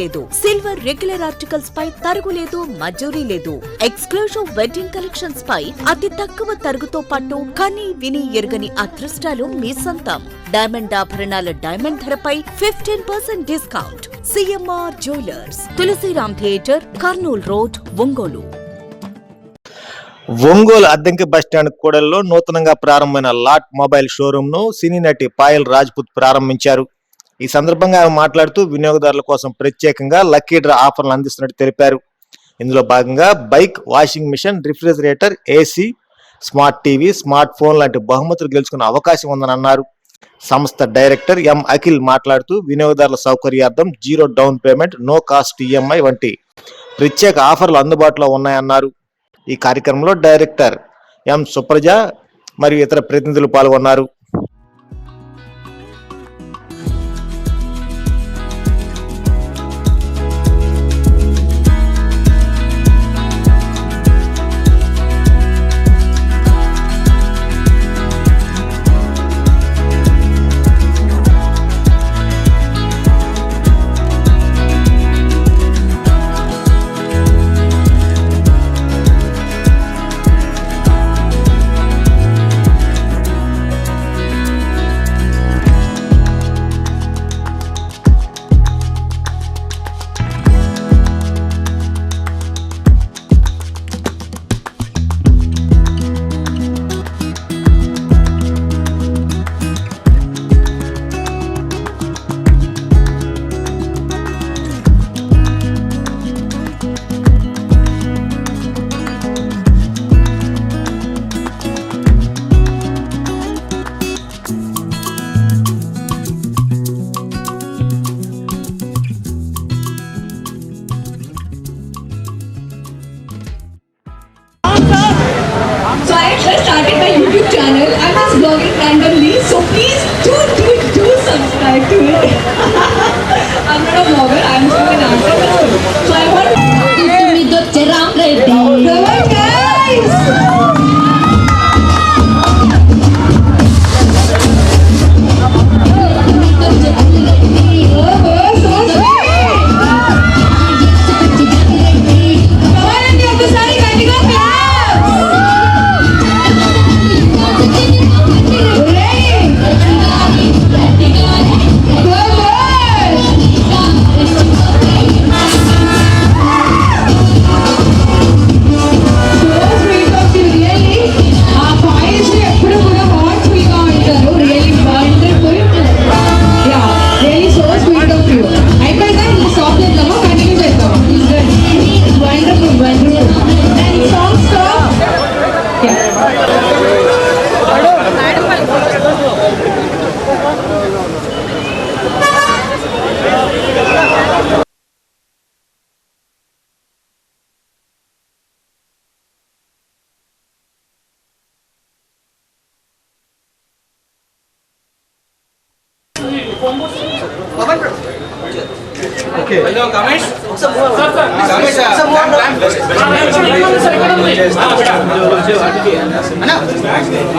లేదు. Silver regular articles పై తరుగు లేదు మజూరీ లేదు. ఎక్స్క్లూజివ్ వెడ్డింగ్ కలెక్షన్స్ పై అతి తక్కువ తరుగుతో పాటు కని విని ఎరుగని అదృష్టాలు మీ సొంతం. డైమండ్ ఆభరణాల డైమండ్ ధరపై fifteen percent discount CMR jewellers Tulasiram theatre Kurnool road Ongole. Ongole Addanki bus stand కూడల్లో నూతనంగా ప్రారంభమైన లాట్ మొబైల్ షోరూమ్ను సినీ నటి పాయల్ రాజ్పుత్ ప్రారంభించారు. ఈ సందర్భంగా ఆమె మాట్లాడుతూ వినియోగదారుల కోసం ప్రత్యేకంగా లక్కీ డ్రా ఆఫర్లు అందిస్తున్నట్టు తెలిపారు. ఇందులో భాగంగా bike washing machine refrigerator AC smart TV smart phone లాంటి బహుమతులు గెలుచుకునే అవకాశం ఉందని అన్నారు. సంస్థ డైరెక్టర్ ఎం అఖిల్ మాట్లాడుతూ వినియోగదారుల సౌకర్యార్థం zero down payment no cost EMI వంటి ప్రత్యేక ఆఫర్లు అందుబాటులో ఉన్నాయన్నారు. ఈ కార్యక్రమంలో డైరెక్టర్ ఎం సుప్రజ మరియు ఇతర ప్రతినిధులు పాల్గొన్నారు.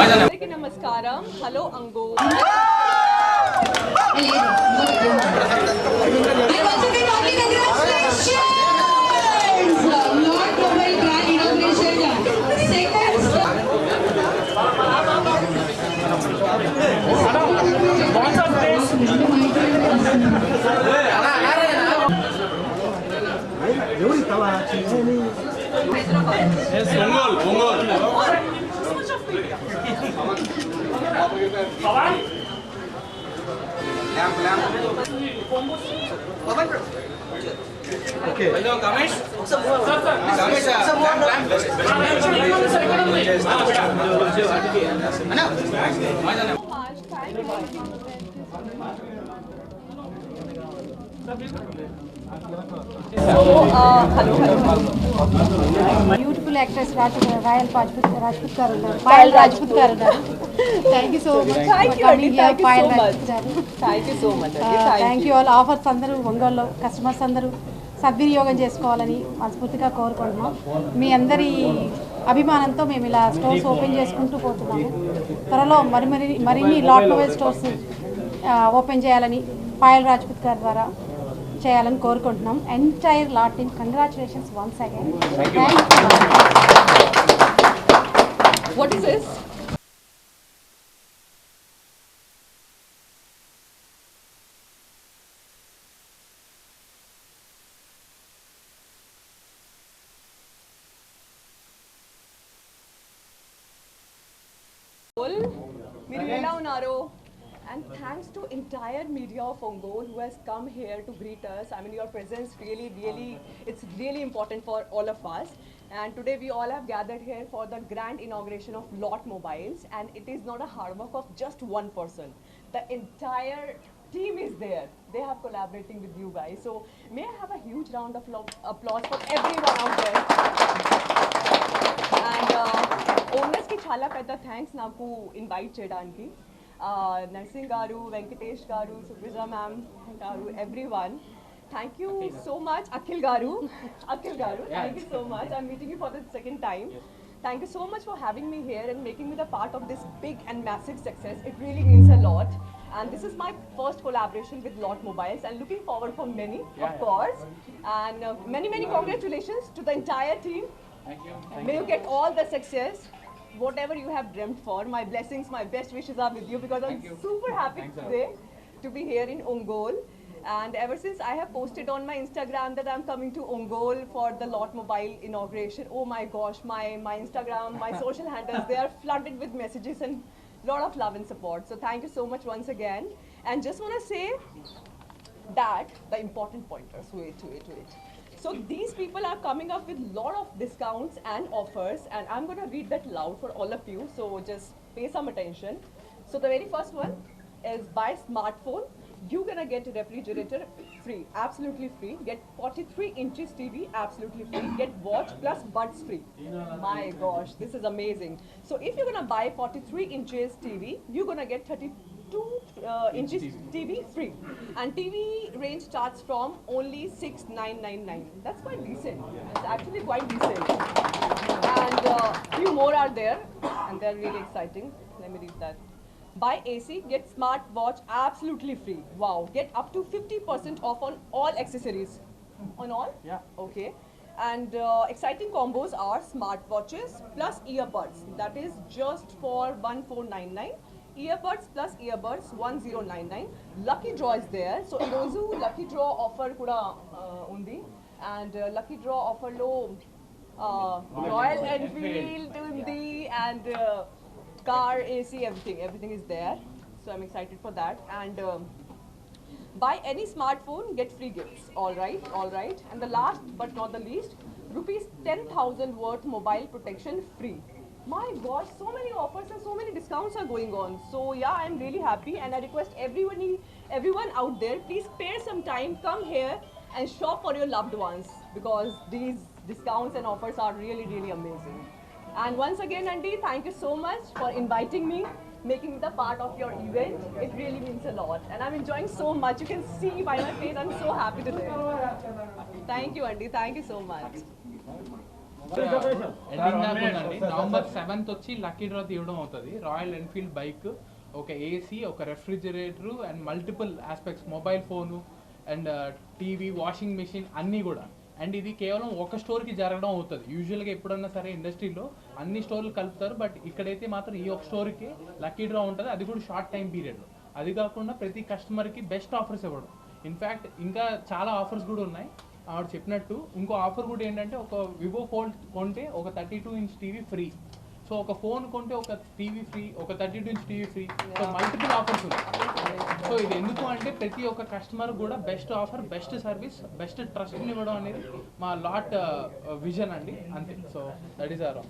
అందరికీ నమస్కారం hello అంగు Hashtag So, uh, hello, hello, hello. beautiful actress Raj royal Rajput Rajput garu ఉన్నారు పాయల్ రాజ్పుత్ గారు ఉన్నారు. Thank you so much Payal. Rajput garu. Thank. You all offers అందరూ ఒంగోలులో కస్టమర్స్ అందరూ సద్వినియోగం చేసుకోవాలని మనస్ఫూర్తిగా కోరుకుంటున్నాం. మీ అందరి అభిమానంతో మేము ఇలా స్టోర్స్ ఓపెన్ చేసుకుంటూ పోతున్నాము. త్వరలో మరి మరి మరిన్ని లాట్ మొబైల్ స్టోర్స్ ఓపెన్ చేయాలని పాయల్ రాజ్పుత్ గారి ద్వారా చేయాలని కోరుకుంటున్నాం. Entire lot team congratulations once again? మీరు ఎలా ఉన్నారు? And thanks to entire media of Ongole who has come here to greet us. I mean, your presence really, really, it's really important for all of us. And today we all have gathered here for the grand inauguration of Lot Mobiles. And it is not a hard work of just one person. The entire team is there. They have collaborating with you guys. So may I have a huge round of applause for everyone out there. And uh, Omnes ki chala peta thanks naku invite chedanki. Uh, Narsingh Garu, Venkatesh Garu, Subrija Ma'am, Garu, everyone. Thank you so much, Akhil Garu. Akhil Garu, yeah. thank you so much. I'm meeting you for the second time. Yes. Thank you so much for having me here and making me the part of this big and massive success. It really means a lot. And this is my first collaboration with Lot Mobiles and looking forward for many, yeah, of yeah. course. And uh, many, many congratulations to the entire team. Thank you. Thank May you get all the success whatever you have dreamt for. My blessings, my best wishes are with you because I'm super happy today to be here in Ongole. And ever since I have posted on my Instagram that I'm coming to Ongole for the Lot Mobile inauguration, oh my gosh, my, my Instagram, my social handles, they are flooded with messages and lot of love and support. So thank you so much once again. And just want to say that the important pointers wait wait wait so these people are coming up with a lot of discounts and offers and i'm going to read that loud for all of you so just pay some attention. So the very first one is buy smartphone you're gonna get a refrigerator free absolutely free. Get 43 inches tv absolutely free. Get watch plus buds free. My gosh this is amazing. So if you're gonna buy 43 inches tv you're gonna get 32 uh, inches TV free, and TV range starts from only 6999. That's quite decent. It's actually quite decent. And uh, few more are there, and they're really exciting. Let me read that. Buy AC, get smart watch absolutely free. Wow, get up to 50% off on all accessories. On all? Yeah. Okay. And uh, exciting combos are smart watches plus earbuds. That is just for 1499 Earbuds plus earbuds 1099. Lucky draw is there. So ఈరోజు lucky draw offer కూడా uh, ఉంది. And uh, lucky draw offer లో uh, Royal Enfield ఉంది and uh, car, AC, everything. Everything is there. So I'm excited for that. And um, buy any smartphone, get free gifts. All right, all right. And the last but not the least, rupees 10,000 worth mobile protection free. My gosh, so many offers and so many discounts are going on. So yeah, I'm really happy, and I request everyone, everyone out there, please spare some time, come here and shop for your loved ones because these discounts and offers are really, really amazing. And once again, Andy, thank you so much for inviting me, making me the part of your event. It really means a lot. And I'm enjoying so much. You can see by my face, I'm so happy today. Thank you, Andy. Thank you so much. Ending దాకా ఉందండి. November seventh వచ్చి lucky draw తీయడం అవుతుంది. Royal Enfield bike ఒక AC ఒక refrigerator and multiple aspects mobile phone and TV washing machine అన్నీ కూడా. And ఇది కేవలం ఒక స్టోర్కి జరగడం అవుతుంది. యూజువల్గా ఎప్పుడన్నా సరే ఇండస్ట్రీలో అన్ని స్టోర్లు కలుపుతారు. బట్ ఇక్కడైతే మాత్రం ఈ ఒక స్టోర్కి లక్కీ డ్రా ఉంటుంది. అది కూడా షార్ట్ టైం పీరియడ్లో అది కాకుండా ప్రతి కస్టమర్కి బెస్ట్ ఆఫర్స్ ఇవ్వడం. ఇన్ఫ్యాక్ట్ ఇంకా చాలా ఆఫర్స్ కూడా ఉన్నాయి. ఆవిడ చెప్పినట్టు ఇంకో ఆఫర్ కూడా ఏంటంటే ఒక వివో ఫోన్ కొంటే ఒక thirty two inch TV free. So ఒక ఫోన్ కొంటే ఒక టీవీ ఫ్రీ ఒక thirty two inch TV free. So multiple offers ఉన్నాయి. సో ఇది ఎందుకు అంటే ప్రతి ఒక్క కస్టమర్ కూడా best offer best service best trust ఇవ్వడం అనేది మా లాట్ విజన్ అండి. అంతే. So that is our